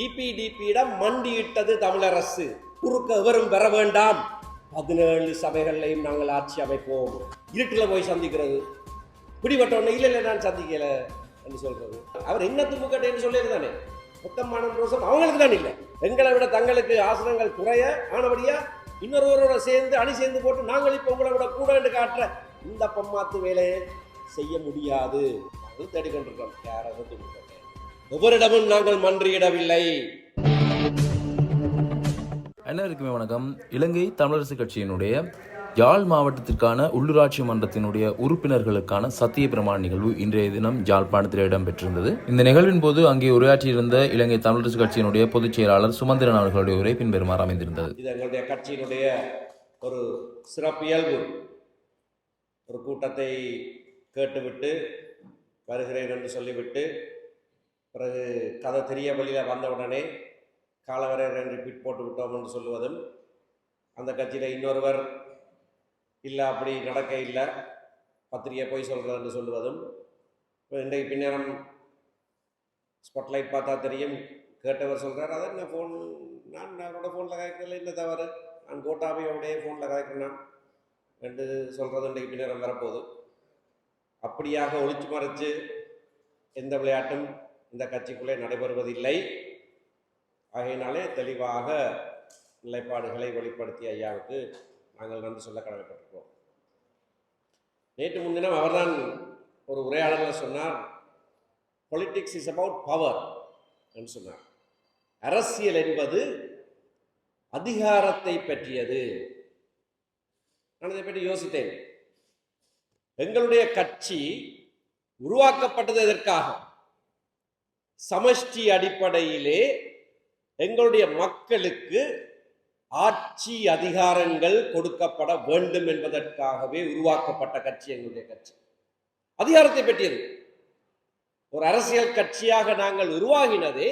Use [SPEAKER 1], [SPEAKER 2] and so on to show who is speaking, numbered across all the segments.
[SPEAKER 1] டிபிடிபியிடம் மண்டியிட்டது தமிழரசு. குறுக்க எவரும் பெற வேண்டாம். பதினேழு சபைகள்லையும் நாங்கள் ஆட்சி அமைப்போம். இருட்டில் போய் சந்திக்கிறது. பிடிபட்டவன இல்லை இல்லை நான் சந்திக்கல என்று சொல்றது. அவர் என்ன தும்புக்கட்டைன்னு சொல்லியிருந்தானே மொத்தமான ரோசம் அவங்களுக்கு தான் இல்லை. எங்களை விட தங்களுக்கு ஆசனங்கள் குறைய ஆனபடியா இன்னொருவரோட சேர்ந்து அணி சேர்ந்து போட்டு நாங்கள் இப்போ உங்களை விட கூட என்று காட்டுற இந்த பம்மாத்து வேலையை செய்ய முடியாது. அது தேடிக்கொண்டிருக்கோம். யாராவது ஒவ்வொருடமும் நாங்கள் மன்றியிடவில்லை
[SPEAKER 2] அனைவருக்குமே வணக்கம். இலங்கை தமிழரசு கட்சியினுடைய யாழ் மாவட்டத்திற்கான உள்ளூராட்சி மன்றத்தினுடைய உறுப்பினர்களுக்கான சத்திய பிரமாண நிகழ்வு இன்றைய தினம் யாழ்ப்பாணத்தில் இடம்பெற்றிருந்தது. இந்த நிகழ்வின் போது அங்கே உரையாற்றியிருந்த இலங்கை தமிழரசு கட்சியினுடைய பொதுச் செயலாளர் சுமந்திரன் அவர்களுடைய உரை பின்வருமாறு அமைந்திருந்தது.
[SPEAKER 1] இது எங்களுடைய கட்சியினுடைய ஒரு சிறப்பியல்பு ஒரு கூட்டத்தை கேட்டுவிட்டு வருகிறேன் என்று சொல்லிவிட்டு பிறகு கதை தெரிய வழியில் வந்த உடனே காலவரை ரெண்டு பிட் போட்டு விட்டோம் என்று சொல்லுவதும் அந்த கட்சியில் இன்னொருவர் இல்லை அப்படி நடக்க இல்லை பத்திரிகை போய் சொல்கிறது என்று சொல்லுவதும் இன்றைக்கு பின்னரம் ஸ்பாட்லைட் பார்த்தா தெரியும் கேட்டவர் சொல்கிறார் அதை நான் ஃபோன் நான் அவரோட ஃபோனில் கதைக்கிறதுல என்ன தவறு? நான் கோட்டாபையோடைய ஃபோனில் கதைக்கிறேன் என்று சொல்கிறது இன்றைக்கு பின்னரம் வரப்போகுது. அப்படியாக ஒழிச்சு மறைச்சு எந்த விளையாட்டும் இந்த கட்சிக்குள்ளே நடைபெறுவதில்லை. ஆகையினாலே தெளிவாக நிலைப்பாடுகளை வெளிப்படுத்திய ஐயாவுக்கு நாங்கள் நன்றி சொல்ல கடமைப்பட்டிருக்கோம். நேற்று முன்தினம் அவர்தான் ஒரு உரையாடலில் சொன்னார் பொலிட்டிக்ஸ் இஸ் அபவுட் பவர் என்று சொன்னார். அரசியல் என்பது அதிகாரத்தை பற்றியது. நான் இதை பற்றி யோசித்தேன். எங்களுடைய கட்சி உருவாக்கப்பட்டது எதற்காக? சமஷ்டி அடிப்படையிலே எங்களுடைய மக்களுக்கு ஆட்சி அதிகாரங்கள் கொடுக்கப்பட வேண்டும் என்பதற்காகவே உருவாக்கப்பட்ட கட்சி எங்களுடைய கட்சி. அதிகாரத்தை பெற்றியது. ஒரு அரசியல் கட்சியாக நாங்கள் உருவாகினதே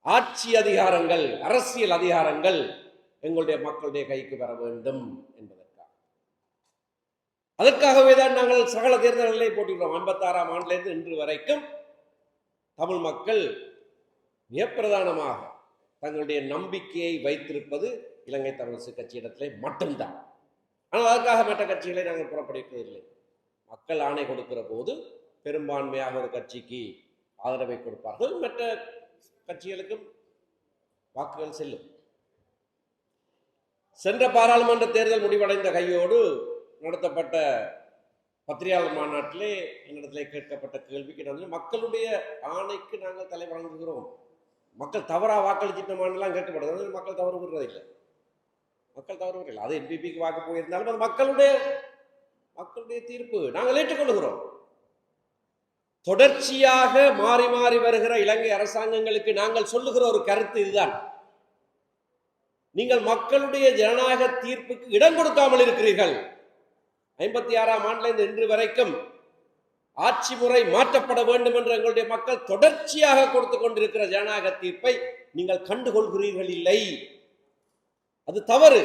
[SPEAKER 1] ஆட்சி அதிகாரங்கள் அரசியல் அதிகாரங்கள் எங்களுடைய மக்களுடைய கைக்கு வர வேண்டும் என்பதற்காக. அதற்காகவே தான் நாங்கள் சகல தேர்தல்களை போட்டிருக்கிறோம். ஐம்பத்தாறாம் ஆண்டிலிருந்து இன்று வரைக்கும் தமிழ் மக்கள் மிகப்பிரதானமாக தங்களுடைய நம்பிக்கையை வைத்திருப்பது இலங்கை தமிழரசு கட்சியிடத்திலே மட்டும்தான். ஆனால் அதற்காக மற்ற கட்சிகளை நாங்கள் புறப்படுவதில்லை மக்கள் ஆணை கொடுக்கிற போது பெரும்பான்மையாக ஒரு கட்சிக்கு ஆதரவை கொடுப்பார்கள். மற்ற கட்சிகளுக்கும் வாக்குகள் செல்லும். சென்ற பாராளுமன்ற தேர்தல் முடிவடைந்த கையோடு நடத்தப்பட்ட பத்திரிகையாளர் மாநாட்டிலே என்னிடத்திலே கேட்கப்பட்ட கேள்விக்கு நான் மக்களுடைய ஆணைக்கு நாங்கள் தலை வழங்குகிறோம் மக்கள் தவறாக வாக்களிச்சிட்டோமான்லாம் கேட்கப்படுது அதனால மக்கள் தவறு விடுறதில்லை மக்கள் தவறு விடுறதில்லை அது என்பிபிக்கு வாக்கு போயிருந்தாலும் அது மக்களுடைய மக்களுடைய தீர்ப்பு. நாங்கள் ஏற்றுக்கொள்கிறோம். தொடர்ச்சியாக மாறி மாறி வருகிற இலங்கை அரசாங்கங்களுக்கு நாங்கள் சொல்லுகிற ஒரு கருத்து இதுதான். நீங்கள் மக்களுடைய ஜனநாயக தீர்ப்புக்கு இடம் கொடுக்காமல் இருக்கிறீர்கள். ஐம்பத்தி ஆறாம் ஆண்டிலிருந்து இன்று வரைக்கும் ஆட்சி முறை மாற்றப்பட வேண்டும் என்று எங்களுடைய மக்கள் தொடர்ச்சியாக கொடுத்து கொண்டிருக்கிற ஜனநாயக தீர்ப்பை நீங்கள் கண்டுகொள்கிறீர்கள் இல்லை அது தவறு.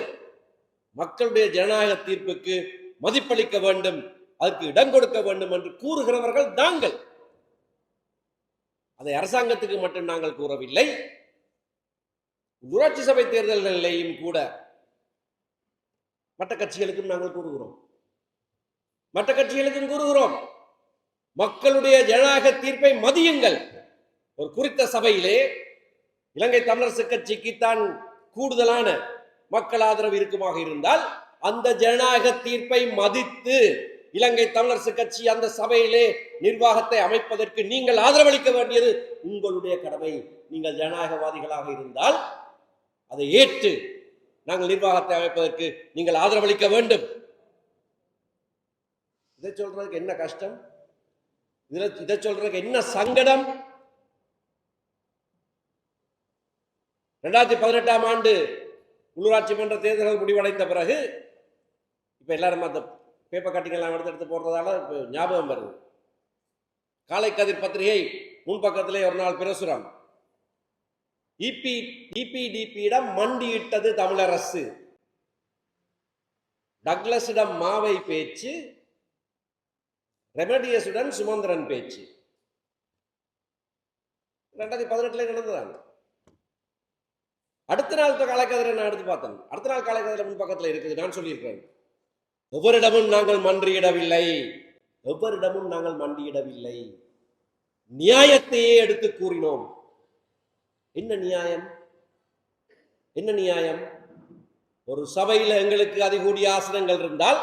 [SPEAKER 1] மக்களுடைய ஜனநாயக தீர்ப்புக்கு மதிப்பளிக்க வேண்டும். அதற்கு இடம் கொடுக்க வேண்டும் என்று கூறுகிறவர்கள் நாங்கள் அதை அரசாங்கத்துக்கு மட்டும் நாங்கள் கூறவில்லை. உள்ளூராட்சி சபை தேர்தல்களிலேயும் கூட மற்ற கட்சிகளுக்கும் நாங்கள் கூறுகிறோம். மற்ற கட்சிகளுக்கும் கூறுகிறோம். மக்களுடைய ஜனநாயக தீர்ப்பை மதியுங்கள். ஒரு குறித்த சபையிலே இலங்கை தமிழரசு கட்சிக்கு தான் கூடுதலான மக்கள் ஆதரவு இருக்குமாக இருந்தால் அந்த ஜனநாயக தீர்ப்பை மதித்து இலங்கை தமிழரசு கட்சி அந்த சபையிலே நிர்வாகத்தை அமைப்பதற்கு நீங்கள் ஆதரவளிக்க வேண்டியது உங்களுடைய கடமை. நீங்கள் ஜனநாயகவாதிகளாக இருந்தால் அதை ஏற்று நாங்கள் நிர்வாகத்தை அமைப்பதற்கு நீங்கள் ஆதரவளிக்க வேண்டும். இதை சொல்றதுக்கு என்ன கஷ்டம்? இதுல இதை சொல்றதுக்கு என்ன சங்கடம்? ரெண்டாயிரத்தி பதினெட்டாம் ஆண்டு உள்ளூராட்சி மன்ற தேர்தல்கள் முடிவடைந்த பிறகு இப்போ எல்லாரும் அந்த பேப்பர் கட்டிங்கெல்லாம் எடுத்து எடுத்து போடுறதால இப்போ ஞாபகம் வருது. காலை கதிர் பத்திரிகை முன்பக்கத்திலே ஒரு நாள் பிரசுரம். இபி இபிடிபியிடம் மண்டியிட்டது தமிழரசு. டக்ளஸிடம் மாவை பேச்சு ரெமடியஸுடன் சுமந்திரன் பேச்சு. ரெண்டாயிரத்தி பதினெட்டுல நடந்ததாங்க. அடுத்த நாள் காலக்கதிரை நான் எடுத்து பார்த்தேன். அடுத்த நாள் காலக்கதிரை முன் பக்கத்தில் இருக்குது நான் சொல்லியிருக்கிறேன். எவரிடமும் நாங்கள் மன்றியிடவில்லை. எவரிடமும் நாங்கள் மண்டியிடவில்லை நியாயத்தையே எடுத்து கூறினோம். என்ன நியாயம்? என்ன நியாயம்? ஒரு சபையில் எங்களுக்கு அதிகூடிய ஆசனங்கள் இருந்தால்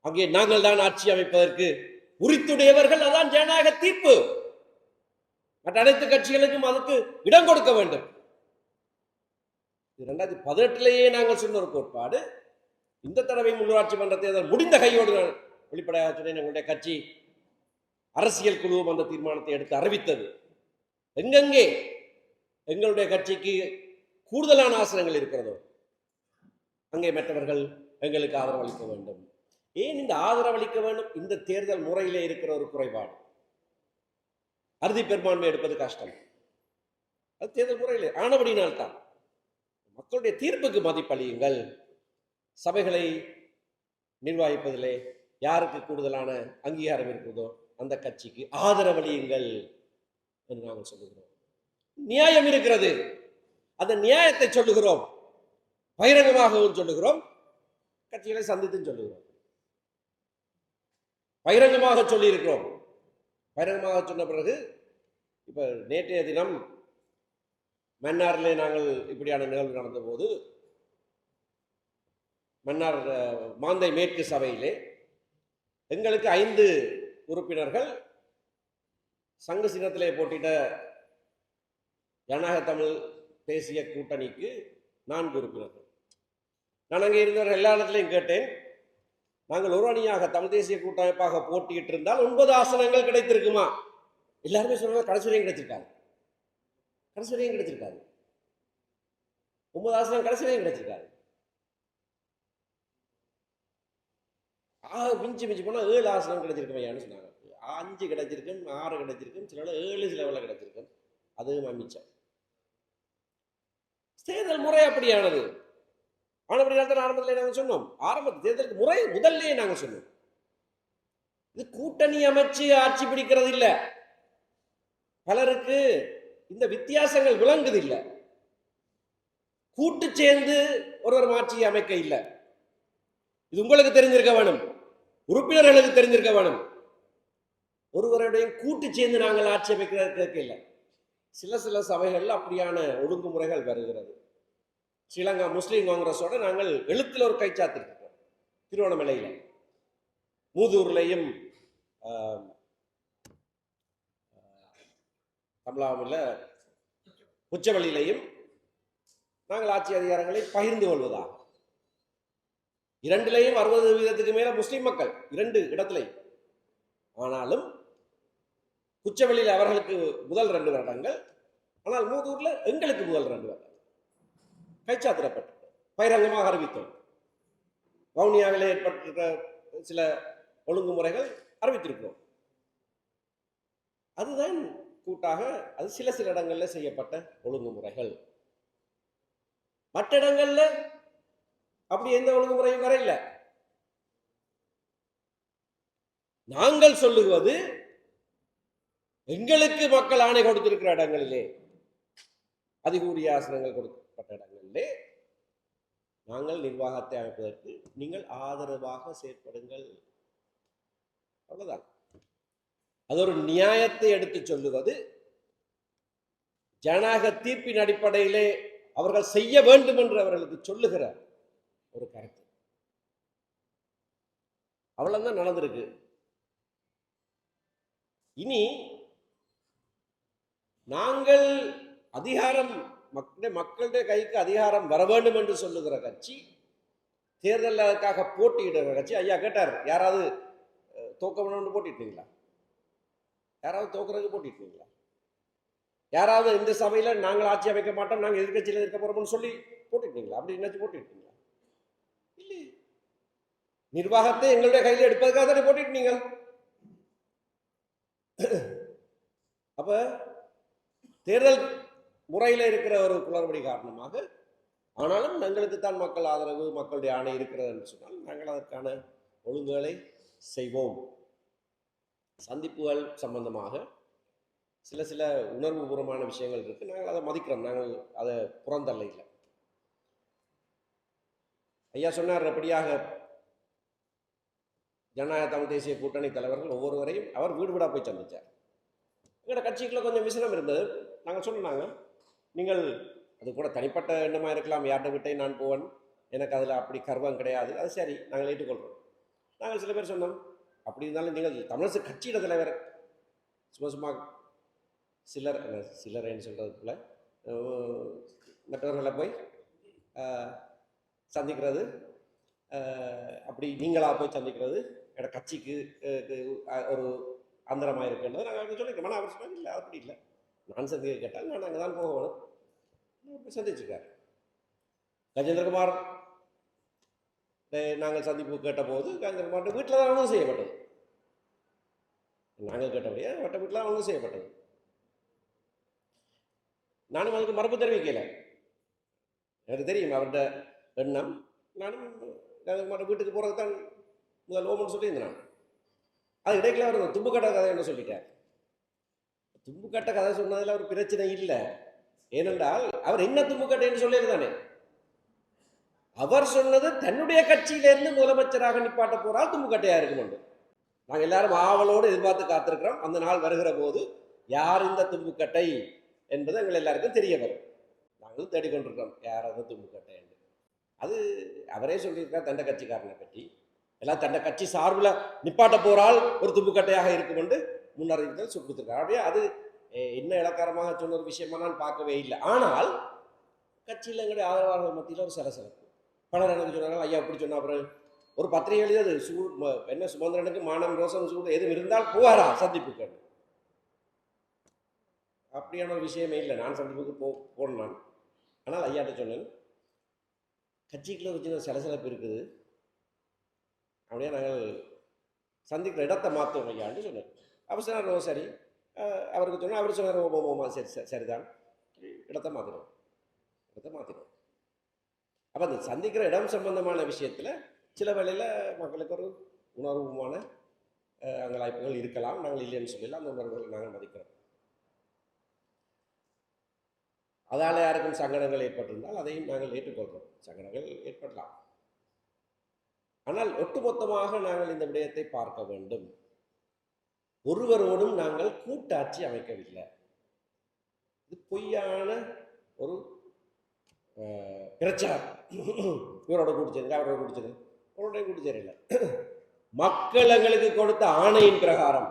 [SPEAKER 1] அங்கே நாங்கள் தான் ஆட்சி அமைப்பதற்கு உரித்துடையவர்கள் அதான் ஜனநாயக தீர்ப்பு. மற்ற அனைத்து கட்சிகளுக்கும் அதுக்கு இடம் கொடுக்க வேண்டும். இரண்டாயிரத்தி பதினெட்டுலேயே நாங்கள் சொன்ன ஒரு கோட்பாடு. இந்த தடவை உள்ளூராட்சி மன்ற தேர்தல் முடிந்த கையோடு நான் வெளிப்படையாக சொன்னேன். எங்களுடைய கட்சி அரசியல் குழுவும் அந்த தீர்மானத்தை எடுத்து அறிவித்தது. எங்கெங்கே எங்களுடைய கட்சிக்கு கூடுதலான ஆசனங்கள் இருக்கிறதோ அங்கே மற்றவர்கள் எங்களுக்கு ஆதரவளிக்க வேண்டும். ஏன் இந்த ஆதரவளிக்க வேண்டும்? இந்த தேர்தல் முறையிலே இருக்கிற ஒரு குறைபாடு. அறுதி பெரும்பான்மை எடுப்பது கஷ்டம். அது தேர்தல் முறையில் ஆனபடினால்தான். மக்களுடைய தீர்ப்புக்கு மதிப்பளியுங்கள். சபைகளை நிர்வாகிப்பதிலே யாருக்கு கூடுதலான அங்கீகாரம் இருக்குதோ அந்த கட்சிக்கு ஆதரவளியுங்கள் என்று நாங்கள் சொல்லுகிறோம். நியாயம் இருக்கிறது. அந்த நியாயத்தை சொல்லுகிறோம். பகிரங்கமாகவும் சொல்லுகிறோம். கட்சிகளை சந்தித்தும் சொல்லுகிறோம். பகிரங்கமாக சொல்லியிருக்கிறோம். பகிரங்கமாக சொன்ன பிறகு இப்போ நேற்றைய தினம் மன்னாரிலே நாங்கள் இப்படியான நிகழ்வு நடந்தபோது மன்னார் மாந்தை மேற்கு சபையிலே எங்களுக்கு ஐந்து உறுப்பினர்கள் சங்க சின்னத்திலே போட்டியிட்ட ஜனநாயக தமிழ் தேசிய கூட்டணிக்கு நான்கு உறுப்பினர்கள். நான் அங்கே இருந்தவர் எல்லா இடத்துலையும் கேட்டேன். நாங்கள் ஒரு அணியாக தமிழ் தேசிய கூட்டமைப்பாக போட்டியிட்டு இருந்தால் ஒன்பது ஆசனங்கள் கிடைத்திருக்குமா? எல்லாருமே சொன்னாங்க கடைசி வரையும் கிடைச்சிருக்காது கடைசி வரையும் கிடைச்சிருக்காது ஒன்பது ஆசனம் கடைசி வரையும் கிடைச்சிருக்காது ஆக மிஞ்சி மிஞ்சி போனால் ஏழு ஆசனம் கிடைச்சிருக்குமையான்னு சொன்னாங்க. அஞ்சு கிடைச்சிருக்கும் ஆறு கிடைச்சிருக்கும் சில ஏழு சில வேலை கிடைச்சிருக்கும் அதுவும் மிச்சம். தேர்தல் முறை அப்படியானது? ஆனபடியால் தான் ஆரம்பத்தில் நாங்கள் சொன்னோம். ஆரம்ப தேர்தலுக்கு முறை முதல்லயே நாங்கள் சொன்னோம். இது கூட்டணி அமைச்சு ஆட்சி பிடிக்கிறது இல்ல பலருக்கு இந்த வித்தியாசங்கள் விளங்குது இல்லை கூட்டு சேர்ந்து ஒருவர் மாற்றி அமைக்க இல்லை. இது உங்களுக்கு தெரிஞ்சிருக்க வேணும். உறுப்பினர்களுக்கு தெரிஞ்சிருக்க வேணும். ஒருவருடைய கூட்டு சேர்ந்து நாங்கள் ஆட்சி அமைக்கிறதுக்கு இல்லை சில சில சபைகளில் அப்படியான ஒழுங்குமுறைகள் வருகிறது. ஸ்ரீலங்கா முஸ்லீம் காங்கிரஸோட நாங்கள் எழுத்தில் ஒரு கைச்சாத்திருக்கோம் திருவண்ணாமலையில். மூதூர்லையும் ஆஹ், தமிழாவில் உச்சவெளியிலையும் நாங்கள் ஆட்சி அதிகாரங்களை பகிர்ந்து கொள்வதாக இரண்டிலையும் அறுபது வீதத்துக்கு மேல முஸ்லீம் மக்கள் இரண்டு இடத்துலையும். ஆனாலும் குச்சவெளியில் அவர்களுக்கு முதல் ரெண்டு வருடங்கள் ஆனால் மூதூர்ல எங்களுக்கு முதல் ரெண்டு வருடம். கைச்சாத்திரப்பட்டு பகிரங்கமாக அறிவித்தோம். வவுனியாவில் ஏற்பட்டிருக்கிற சில ஒழுங்குமுறைகள் அறிவித்திருக்கிறோம். அதுதான் கூட்டாக அது சில சில இடங்கள்ல செய்யப்பட்ட ஒழுங்குமுறைகள். மற்ற இடங்கள்ல அப்படி எந்த ஒழுங்குமுறையும் வரையில. நாங்கள் சொல்லுவது எங்களுக்கு மக்கள் ஆணை கொடுத்திருக்கிற இடங்களிலே. அதிகூடிய ஆசனங்கள் கொடுத்து கொடுக்கப்பட்ட இடங்களிலே நாங்கள் நிர்வாகத்தை அமைப்பதற்கு நீங்கள் ஆதரவாக செயற்படுங்கள். அவ்வளவுதான். அது ஒரு நியாயத்தை எடுத்து சொல்லுவது. ஜனநாயக தீர்ப்பின் அடிப்படையிலே அவர்கள் செய்ய வேண்டும் என்று அவர்களுக்கு சொல்லுகிற ஒரு கருத்து. அவ்வளவுதான் நடந்திருக்கு. இனி நாங்கள் அதிகாரம் மக்களுடைய மக்களுடைய கைக்கு அதிகாரம் வர வேண்டும் என்று சொல்லுகிற கட்சி தேர்தலில் அதுக்காக போட்டியிடுகிற கட்சி ஐயா கேட்டார் யாராவது தோக்க வேணும்னு போட்டிட்டீங்களா யாராவது தோக்குறதுக்கு போட்டிட்டீங்களா யாராவது இந்த சபையில் நாங்கள் ஆட்சி அமைக்க மாட்டோம் நாங்கள் எதிர்க்கட்சியில் இருக்க போகிறோம்னு சொல்லி போட்டிட்டீங்களா? அப்படி என்னாச்சும் போட்டிட்டீங்களா? இல்லை. நிர்வாகத்தை எங்களுடைய கையில் எடுப்பதுக்காக தானே போட்டிட்டு நீங்கள் அப்போ தேர்தல் முறையில் இருக்கிற ஒரு குளறுபடி காரணமாக ஆனாலும் எங்களுக்கு தான் மக்கள் ஆதரவு மக்களுடைய ஆணை இருக்கிறது என்று சொன்னால் நாங்கள் அதற்கான ஒழுங்குகளை செய்வோம். சந்திப்புகள் சம்பந்தமாக சில சில உணர்வுபூர்வமான விஷயங்கள் இருக்குது நாங்கள் அதை மதிக்கிறோம். நாங்கள் அதை புறந்தள்ள இல்லை ஐயா சொன்னார் எப்படியாக ஜனநாயக தமிழ் தேசிய கூட்டணி தலைவர்கள் ஒவ்வொருவரையும் அவர் வீடு வீடாக போய் சந்திச்சார். எங்களோட கட்சிக்குள்ளே கொஞ்சம் விசனம் இருந்தது. நாங்கள் சொன்னாங்க நீங்கள் அது கூட தனிப்பட்ட எண்ணமாக இருக்கலாம் யார்கிட்ட விட்டே நான் போவேன். எனக்கு அதில் அப்படி கர்வம் கிடையாது. அது சரி நாங்கள் ஏற்றுக்கொள்கிறோம் நாங்கள் சில பேர் சொன்னோம் அப்படி இருந்தாலும் நீங்கள் தமிழரசு கட்சியிட தலைவர். சும்மா சும்மா சிலர் என்ன சிலர்ன்னு சொல்கிறது போல் மற்றவர்களை போய் சந்திக்கிறது. அப்படி நீங்களாக போய் சந்திக்கிறது. என்னோட கட்சிக்கு ஒரு அந்தரமாக இருக்குன்றது நாங்கள் சொல்லியிருக்கோம். ஆனால் அவர் சொன்னாங்க இல்லை அப்படி இல்லை. நான் சந்திக்க கேட்டால் நான் அங்கே தான் போக வேணும். நான் கஜேந்திரகுமார் நாங்கள் சந்திப்பு கேட்டபோது கஜேந்திரகுமார் வீட்டில் தான் ஒன்றும் செய்யப்பட்டது. நாங்கள் கேட்டபடியே வட்ட வீட்டில் ஒன்றும் செய்யப்பட்டது. நானும் அதுக்கு மறுப்பு தெரிவிக்கல. எனக்கு தெரியும் அவர்கிட்ட எண்ணம். நானும் கஜேந்திரகுமார் வீட்டுக்கு போகிறது தான் முதல் ஓமன் சொல்லியிருந்தேன் நான். அது இடைக்கில அவர் தும்புக்கட்ட கதை என்ன சொல்லிட்டேன் தும்புக்கட்ட கதை சொன்னதில் ஒரு பிரச்சனை இல்லை. ஏனென்றால் அவர் என்ன தும்புக்கட்டைன்னு சொல்லியிருந்தானே. அவர் சொன்னது தன்னுடைய கட்சியிலேருந்து முதலமைச்சராக நிப்பாட்ட போறால் தும்புக்கட்டையா இருக்கும் நாங்கள் எல்லாரும் ஆவலோடு எதிர்பார்த்து காத்திருக்கிறோம். அந்த நாள் வருகிற போது யார் இந்த தும்புக்கட்டை என்பது எங்கள் எல்லாருக்கும் தெரிய வரும். நாங்களும் தேடிக்கொண்டிருக்கிறோம். யார் அந்த தும்புக்கட்டை என்று. அது அவரே சொல்லியிருக்கார் தண்ட கட்சிக்காரனை பற்றி. எல்லாம் தண்ட கட்சி சார்பில் நிப்பாட்ட போறால் ஒரு தும்புக்கட்டையாக இருக்கும் என்று முன்னறிவித்தல் கொடுத்துருக்காரு அப்படியே அது என்ன இலக்காரமாக சொன்ன ஒரு விஷயமா நான் பார்க்கவே இல்லை. ஆனால் கட்சியில் எங்களுடைய ஆதரவாளர்கள் மத்தியில் ஒரு சலசலப்பு. பலர் எனக்கு சொன்னாங்க ஐயா அப்படி சொன்னா அப்புறம் ஒரு பத்திரிகை எழுதியது சூ என்ன சுமந்திரனுக்கு மானம் ரோசம் சூடு எதுவும் இருந்தால் போவாரா? சந்திப்புக்கு அப்படியான ஒரு விஷயமே இல்லை. நான் சந்திப்புக்கு போ போனேன் நான். ஆனால் ஐயாட்ட சொன்னேன் கட்சிக்குள்ள ஒரு சின்ன சலசலப்பு இருக்குது. அப்படியே நாங்கள் சந்திக்கிற இடத்தை மாற்றுவோம் ஐயான்னு சொன்னேன். அவர் சொன்னார் "ஓ, சரி அவருக்கு சொன்னால் அவர் சொன்னார் ஓ ஓமா சரி சரிதான் இடத்தை மாற்றினோம் இடத்தை மாற்றினோம் அப்போ அந்த சந்திக்கிற இடம் சம்பந்தமான விஷயத்தில் சில வேளையில் மக்களுக்கு ஒரு உணர்வுமான அங்கலாய்ப்புகள் இருக்கலாம் நாங்கள் இல்லைன்னு சொல்லலாம் அந்த உணர்வுகளை நாங்கள் மதிக்கிறோம் அதால் யாருக்கும் சங்கடங்கள் ஏற்பட்டிருந்தால் அதையும் நாங்கள் ஏற்றுக்கொள்கிறோம் சங்கடங்கள் ஏற்படலாம் ஆனால் ஒட்டுமொத்தமாக நாங்கள் இந்த விடயத்தை பார்க்க வேண்டும் ஒருவரோடும் நாங்கள் கூட்டாட்சி அமைக்கவில்லை. இது பொய்யான ஒரு அஹ், பிரச்சாரம். இவரோட கூட்டிச்சது அவரோட கூட்டிச்சது அவரோட கூட்டிச்சது இல்லை மக்கள் எங்களுக்கு கொடுத்த ஆணையின் பிரகாரம்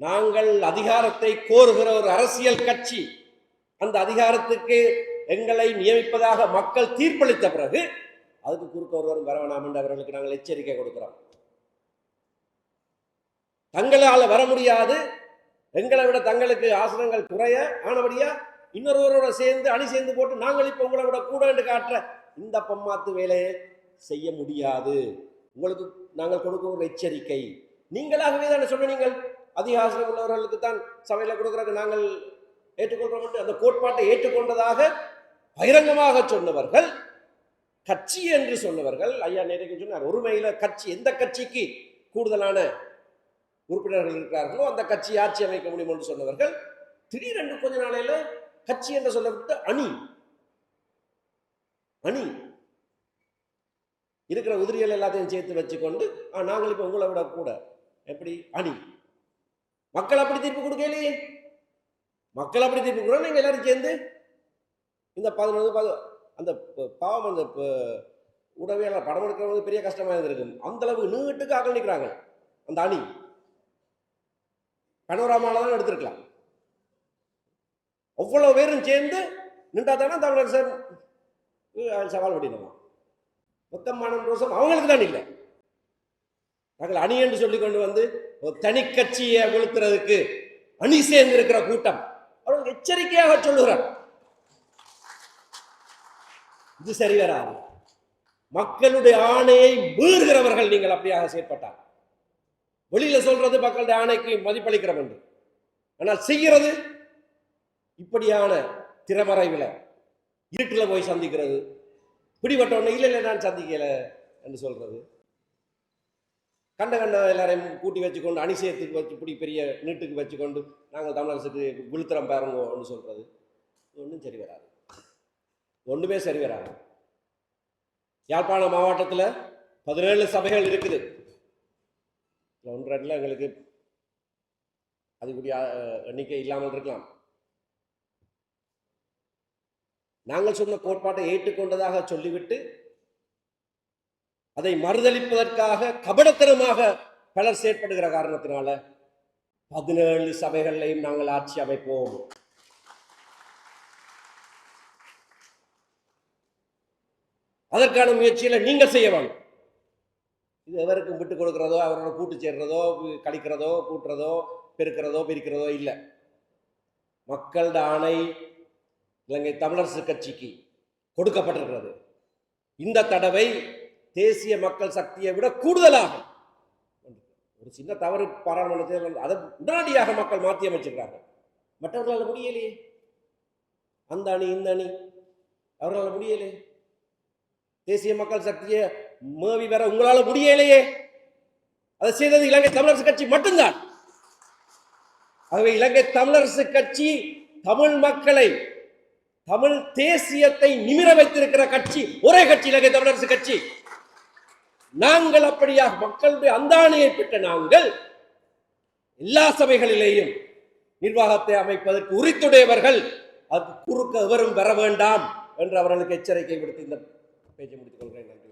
[SPEAKER 1] நாங்கள் அதிகாரத்தை கோருகிற ஒரு அரசியல் கட்சி அந்த அதிகாரத்துக்கு எங்களை நியமிப்பதாக மக்கள் தீர்ப்பளித்த பிறகு அதுக்கு குறுக்க ஒருவரும் வர வேணாம் என்று அவர்களுக்கு நாங்கள் எச்சரிக்கை கொடுக்கிறோம். தங்களால் வர முடியாது. எங்களை விட தங்களுக்கு ஆசனங்கள் குறைய ஆனபடியா இன்னொருவரோட சேர்ந்து அணி சேர்ந்து போட்டு நாங்கள் இப்போ உங்களை விட கூட என்று காட்டுற இந்த பம்மாத்து வேலையை செய்ய முடியாது. உங்களுக்கு நாங்கள் கொடுக்கிற ஒரு எச்சரிக்கை. நீங்களாகவே தானே சொன்ன நீங்கள் அதிகாசனம் உள்ளவர்களுக்கு தான் சபையில் கொடுக்குறதுக்கு நாங்கள் ஏற்றுக்கொள்கிறோம் என்று அந்த கோட்பாட்டை ஏற்றுக்கொண்டதாக பகிரங்கமாக சொன்னவர்கள் கட்சி என்று சொன்னவர்கள் ஐயா நேரைக்கு சொன்னார் ஒருமையில் கட்சி எந்த கட்சிக்கு கூடுதலான உறுப்பினர்கள் இருக்கிறார்களோ அந்த கட்சி ஆட்சி அமைக்க முடியும் என்று சொன்னவர்கள் திடீரென்று கொஞ்ச நாளையில் கட்சி என்று சொல்லப்பட்டு அணி அணி இருக்கிற உதிரிகள் எல்லாத்தையும் சேர்த்து வச்சுக்கொண்டு நாங்கள் இப்போ உங்களை விட கூட. எப்படி? அணி. மக்கள் அப்படி தீர்ப்பு கொடுக்கலையே மக்கள் அப்படி தீர்ப்பு கொடுக்க நீங்கள் எல்லாரும் சேர்ந்து இந்த பதினொன்று பது அந்த பாவம் அந்த உடவே படம் எடுக்கிறவங்க பெரிய கஷ்டமாக இருந்திருக்கும். அந்த நீட்டுக்கு ஆக்கள் நிற்கிறாங்க அந்த அணி. பனோராமாவில் தான் எடுத்திருக்கலாம். அவ்வளவு பேரும் சேர்ந்து நின்றா தானே தமிழர் சார் சவால் பண்ணிடுமா மொத்தம் ரோசம் அவங்களுக்கு தான் இல்லை. நாங்கள் அணி என்று சொல்லி கொண்டு வந்து ஒரு தனி கட்சியை வீழ்த்துறதுக்கு அணி சேர்ந்து இருக்கிற கூட்டம். அவர்கள் எச்சரிக்கையாக சொல்லுகிறார். இது சரி வராது மக்களுடைய ஆணையை மீறுகிறவர்கள் நீங்கள் அப்படியாக செயற்பட்டார் வெளியில் சொல்றது மக்களுடைய ஆணைக்கு மதிப்பளிக்கிறோம் என்று. ஆனால் செய்கிறது இப்படியான திறமறைவில் இருட்டில் போய் சந்திக்கிறது. பிடிபட்ட உடனே இல்லை இல்லை நான் சந்திக்கல என்று சொல்றது. கண்ட கண்ட எல்லாரையும் கூட்டி வச்சுக்கொண்டு அணிசயத்துக்கு வச்சு இப்படி பெரிய நீட்டுக்கு வச்சுக்கொண்டு நாங்கள் தமிழரசுக்கு விழுத்திரம் பாருங்கன்னு சொல்கிறது ஒன்றும் சரி வராது. ஒன்றுமே சரி வராது. யாழ்ப்பாண மாவட்டத்தில் பதினேழு சபைகள் இருக்குது. ஒன்று ரெண்டில் எங்களுக்கு. அதுக்குரிய எண்ணிக்கை இல்லாமல் இருக்கலாம். நாங்கள் சொன்ன கோட்பாட்டை ஏற்றுக்கொண்டதாக சொல்லிவிட்டு அதை மறுதளிப்பதற்காக கபடத்தனமாக பலர் செயற்படுகிற காரணத்தினால பதினேழு சபைகளையும் நாங்கள் ஆட்சி அமைப்போம். அதற்கான முயற்சியில் நீங்கள் செய்ய வேண்டும். இது எவருக்கும் விட்டு கொடுக்குறதோ அவரோட கூட்டு சேர்றதோ கழிக்கிறதோ கூட்டுறதோ பெருக்கிறதோ பிரிக்கிறதோ இல்லை. மக்களோட ஆணை இலங்கை தமிழரசு கட்சிக்கு கொடுக்கப்பட்டிருக்கிறது. இந்த தடவை தேசிய மக்கள் சக்தியை விட கூடுதலாக ஒரு சின்ன தவறு பாராளுமன்றத்தில் அதை உடனடியாக மக்கள் மாற்றி அமைச்சிருக்கிறார்கள். மற்றவர்களால் முடியலையே. அந்த அணி இந்த அணி. அவர்களால் முடியலையே. தேசிய மக்கள் சக்தியை மேவி வர உங்களால முடியலையே. அதை செய்தது இலங்கை தமிழரசு கட்சி மட்டும்தான். ஆகவே இலங்கை தமிழரசு கட்சி தமிழ் மக்களை தமிழ் தேசியத்தை நிமிர வைத்திருக்கிற கட்சி ஒரே கட்சி இலங்கை தமிழரசு கட்சி. நாங்கள் அப்படியாக மக்களுடைய அந்தாணியை பெற்ற நாங்கள் எல்லா சபைகளிலேயும் நிர்வாகத்தை அமைப்பதற்கு உரித்துடையவர்கள் அது குறுக்க எவரும் வர வேண்டாம் என்று அவர்களுக்கு எச்சரிக்கை விடுத்து இந்த பேச்சை முடித்துக் கொள்கிறேன். நன்றி